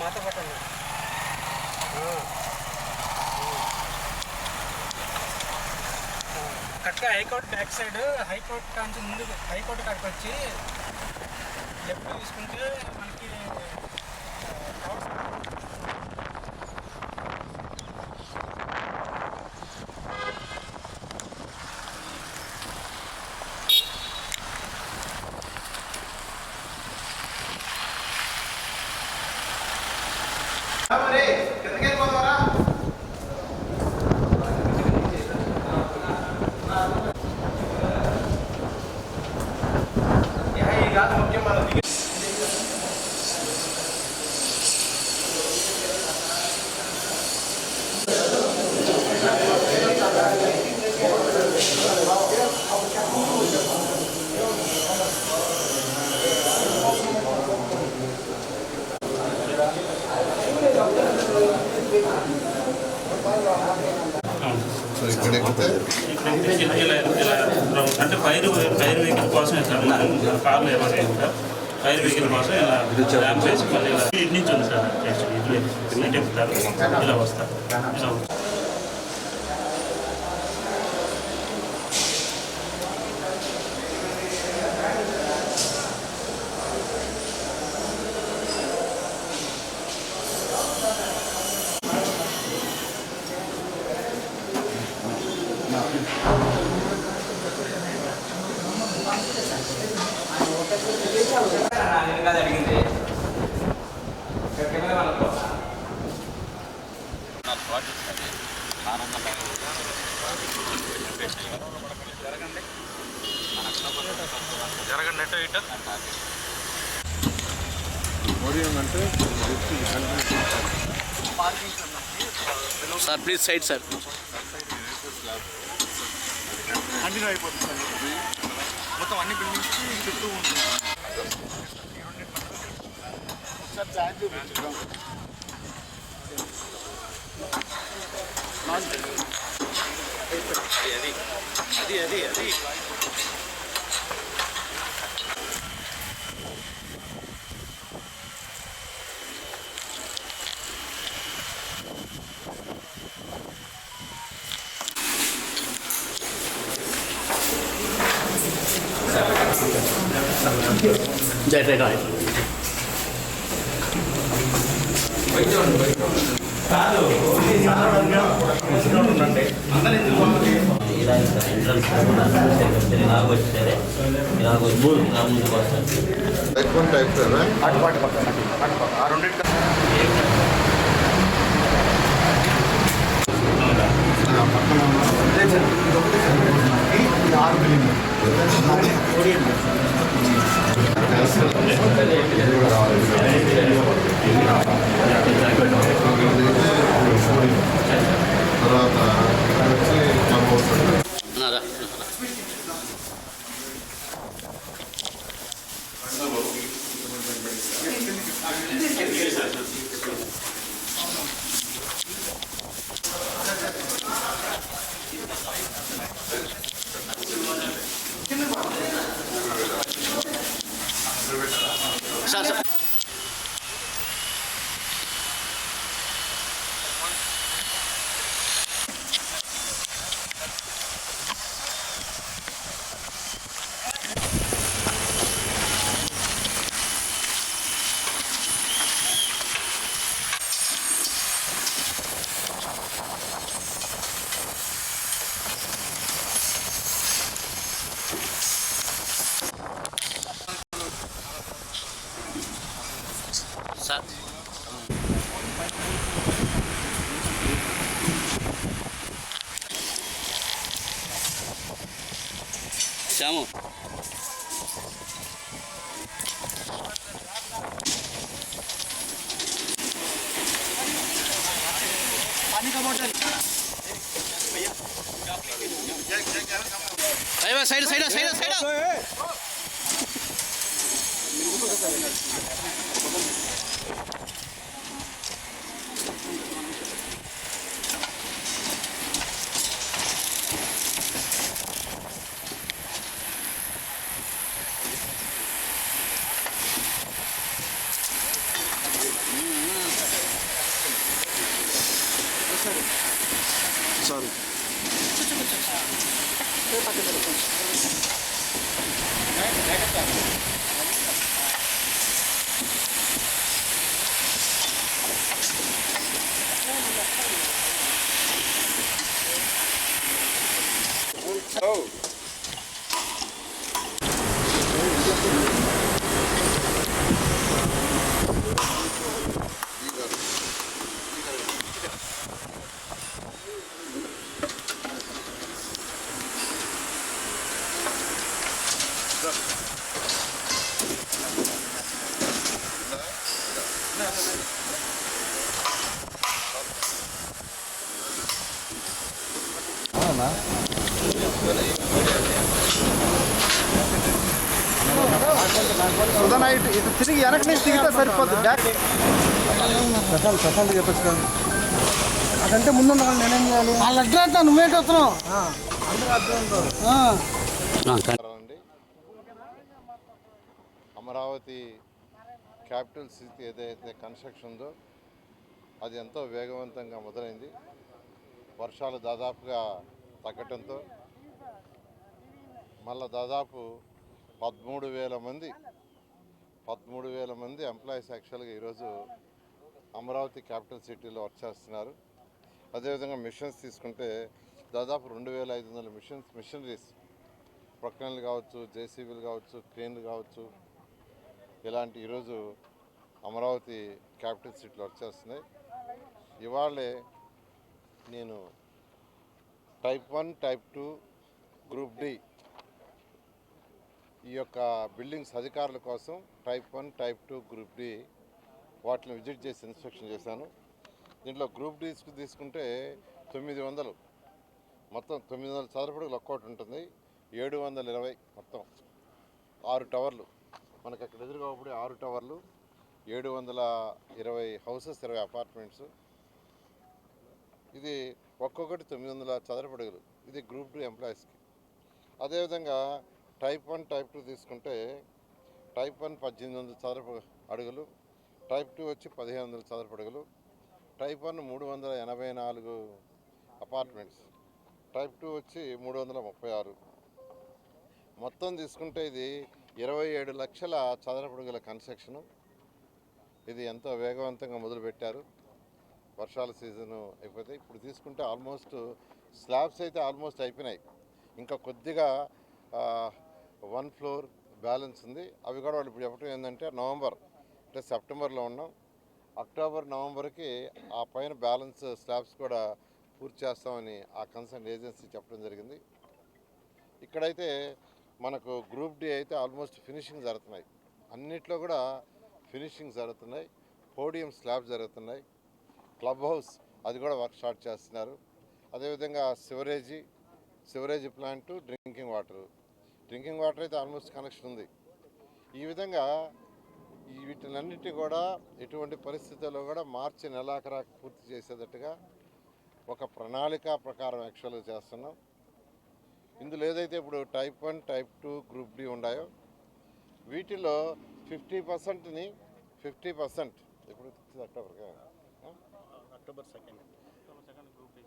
మాతో పట్టండి కరెక్ట్గా హైకోర్టు బ్యాక్ సైడ్ హైకోర్టు కాంచి ముందు హైకోర్టు కాడికి వచ్చి లెఫ్ట్ తీసుకుంటే మనకి అంటే ఫైర్ ఫైర్ వెహికల్ కోసమే సార్ మన కార్లు ఏమైనా ఫైర్ వెహికల్ కోసం ఇలా ర్యాంప్ వేసి మళ్ళీ ఇలా ఇటు నుంచి ఉంది సార్ యాక్చువల్లీ. ఇటు ఇటు ఎక్కుతారు ఇలా వస్తారు. ఇలా వస్తారు. ఓడియం అంటే sir please side sir continue అయిపోతుంది సార్. మొత్తం అన్ని బిల్డింగ్స్ చుట్టూ ఉంటుంది సార్ ప్లాన్ చూపించు అది అది అది జై రైట్ రైట్ ఇలా ఇంకా ఎంట్రన్స్ ఇలాగ వచ్చారే ఇలాగ వచ్చి ఇలా ముందుకు వస్తారు టైప్ వన్ టైప్ కదా అటు పాటు పక్కన అటు పక్క ఆ రెండింటి ఆరు బిల్డింగ్ తర్వాత ఇక్కడ వచ్చి క్లబ్ హౌస్ ఉంటుంది. అన్నారా sir sir やばいサイドサイドサイドサイドサル。side side sorry Sudha ఇటు ఇటు తిరిగి వెనక నుంచి దిగితే సరిపోద్ది. బ్యాక్ ప్రశాంత్ ప్రశాంత్ చెప్పచ్చు కదా. అదంటే ముందు నేనేం చేయాలి? వాళ్ళు అడ్డు నువ్వేంటి వస్తున్నావు అండి అమరావతి. క్యాపిటల్ సిటీ ఏదైతే కన్స్ట్రక్షన్ ఉందో అది ఎంతో వేగవంతంగా మొదలైంది. వర్షాలు దాదాపుగా తగ్గటంతో మళ్ళా దాదాపు పదమూడు వేల మంది పదమూడు వేల మంది ఎంప్లాయీస్ యాక్చువల్గా ఈరోజు అమరావతి క్యాపిటల్ సిటీలో వర్క్ చేస్తున్నారు. అదేవిధంగా మిషన్స్ తీసుకుంటే దాదాపు రెండు వేల ఐదు వందల మిషన్స్ మిషనరీస్ ప్రొక్లైన్లు కావచ్చు జేసీబీలు కావచ్చు క్రేన్లు కావచ్చు ఇలాంటి ఈరోజు అమరావతి క్యాపిటల్ సిటీలో వర్క్ చేస్తున్నాయి. ఇవాళే నేను type one type two group D ఈ యొక్క బిల్డింగ్స్ అధికారుల కోసం type one type two group D వాటిని విజిట్ చేసి ఇన్స్పెక్షన్ చేశాను. దీంట్లో గ్రూప్ డీస్కి తీసుకుంటే తొమ్మిది వందలు. మొత్తం తొమ్మిది వందల చదరపడుగులు లొక్కౌట్ ఉంటుంది. ఏడు వందల ఇరవై మొత్తం. ఆరు టవర్లు. మనకు అక్కడ ఎదురుగా ఆరు టవర్లు. ఏడు వందల ఇరవై హౌసెస్ ఇరవై అపార్ట్మెంట్స్. ఇది ఒక్కొక్కటి తొమ్మిది వందల చదరపడుగులు. ఇది గ్రూప్ టూ ఎంప్లాయీస్కి అదేవిధంగా టైప్ వన్ టైప్ టూ తీసుకుంటే టైప్ వన్ పద్దెనిమిది వందల చదరపు అడుగులు టైప్ టూ వచ్చి పదిహేను వందల చదరపు అడుగులు టైప్ వన్ మూడు వందల ఎనభై నాలుగు అపార్ట్మెంట్స్ టైప్ టూ వచ్చి మూడు వందల ముప్పై ఆరు మొత్తం తీసుకుంటే ఇది ఇరవై ఏడు లక్షల చదరపడుగుల కన్స్ట్రక్షను ఇది ఎంతో వేగవంతంగా మొదలుపెట్టారు. వర్షాల సీజన్ అయిపోతే ఇప్పుడు తీసుకుంటే ఆల్మోస్ట్ స్లాబ్స్ అయితే ఆల్మోస్ట్ అయిపోయినాయి. ఇంకా కొద్దిగా వన్ ఫ్లోర్ బ్యాలెన్స్ ఉంది. అవి కూడా వాళ్ళు ఇప్పుడు చెప్పడం ఏంటంటే నవంబర్ అంటే సెప్టెంబర్లో ఉన్నాం. అక్టోబర్ నవంబర్కి ఆ పైన బ్యాలెన్స్ స్లాబ్స్ కూడా పూర్తి చేస్తామని ఆ కన్సర్న్ ఏజెన్సీ చెప్పడం జరిగింది. ఇక్కడైతే మనకు గ్రూప్ డి అయితే ఆల్మోస్ట్ ఫినిషింగ్ జరుగుతున్నాయి. అన్నిట్లో కూడా ఫినిషింగ్ జరుగుతున్నాయి. పోడియం స్లాబ్ జరుగుతున్నాయి. క్లబ్ హౌస్ అది కూడా వర్క్ స్టార్ట్ చేస్తున్నారు. అదేవిధంగా sewerage sewerage plant drinking water. Drinking water అయితే ఆల్మోస్ట్ కనెక్షన్ ఉంది. ఈ విధంగా వీటినన్నిటి కూడా ఎటువంటి పరిస్థితుల్లో కూడా మార్చి నెలాఖరా పూర్తి చేసేటట్టుగా ఒక ప్రణాళిక ప్రకారం యాక్చువల్గా చేస్తున్నాం. ఇందులో ఏదైతే ఇప్పుడు type one type two group D ఉన్నాయో వీటిలో ఫిఫ్టీ పర్సెంట్ని ఫిఫ్టీ పర్సెంట్ ఇప్పుడు అక్టోబర్గా అక్టోబర్ సెకండ్ అక్టోబర్